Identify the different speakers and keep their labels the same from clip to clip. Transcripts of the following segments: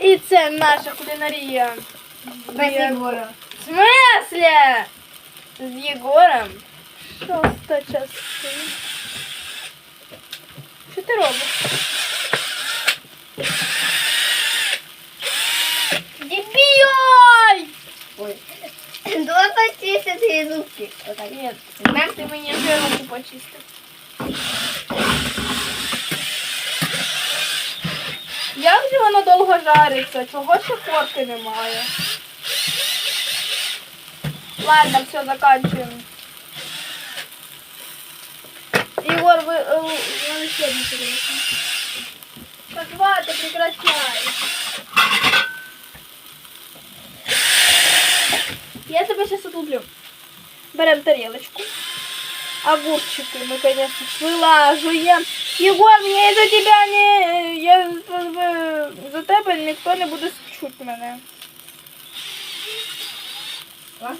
Speaker 1: І це наша кулінарія.
Speaker 2: Без
Speaker 1: Є-
Speaker 2: Єгора.
Speaker 1: В смысле? З Єгором? Шоста частина. Що ти робиш? Дебіой!
Speaker 2: Ой. Давай почистити ці зубки. Отак.
Speaker 1: Нет,
Speaker 2: Мем.
Speaker 1: ти мені вже руку почистив. Як же воно довго жариться? Чого ще фотки немає? Ладно, все, заканчиваем. Егор, вы, э, вы еще не перенесли. Так, хватит, прекращай. Я тебя сейчас отлуплю. Берем тарелочку. Огурчики мы, конечно. Егор, мне из-за тебя не... Я з- за тебе ніхто не буде чути мене.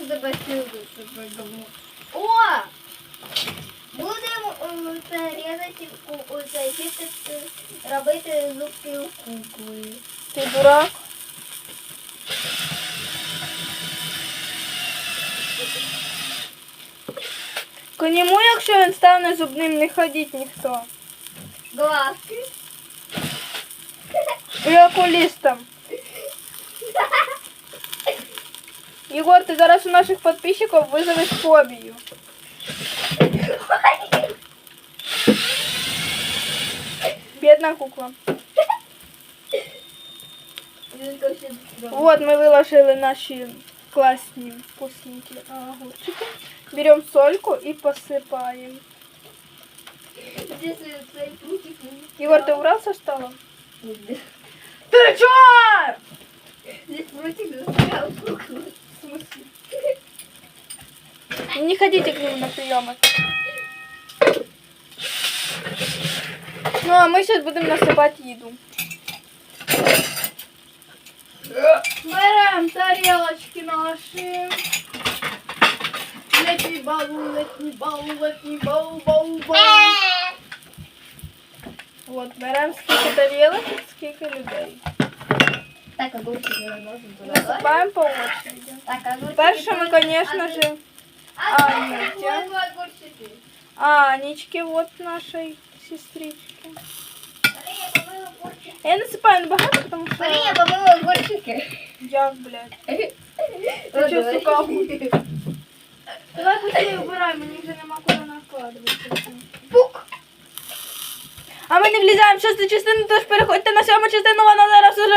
Speaker 2: Тебе сюди, говно. О! Будемо е, це різати, робити зубки у кукли.
Speaker 1: Ти дурак. К ньому, якщо він стане зубним, не ходить ніхто.
Speaker 2: Глазки.
Speaker 1: І окулістом. Єгор, ти зараз у наших підписчиків визовеш фобію. Бідна кукла.
Speaker 2: Він хоче додому.
Speaker 1: Вот мы выложили наши классные вкусненькие огурчики. Берем сольку и посыпаем.
Speaker 2: Він-
Speaker 1: Егор, ты убрал со стола?
Speaker 2: Ні.
Speaker 1: Ты чё?
Speaker 2: Здесь прутик застрял в куклу.
Speaker 1: В смысле? Не ходите к нему на приемы. Ну, а мы сейчас будем насыпать еду. Берем тарелочки наши. Летний бал, летний бал, летний бал, бал, бал. Вот, берем сколько тарелок, сколько людей.
Speaker 2: Так, огурчик не наносим туди.
Speaker 1: Насыпаем по очереди.
Speaker 2: Так, огурчики.
Speaker 1: Першими, конечно же,
Speaker 2: А, вот, вот, огурчики.
Speaker 1: Анечки, вот нашей
Speaker 2: огурчики.
Speaker 1: Я насыпаю набагато, потому что...
Speaker 2: Марія помила огурчики.
Speaker 1: Я, блядь.
Speaker 2: Ти
Speaker 1: чо, сука, Давай быстрее убирай, мені вже нема куди накладувати.
Speaker 2: Пук.
Speaker 1: А ми не влізаємо в шосту частину, тож переходьте на сьому частину, вона зараз уже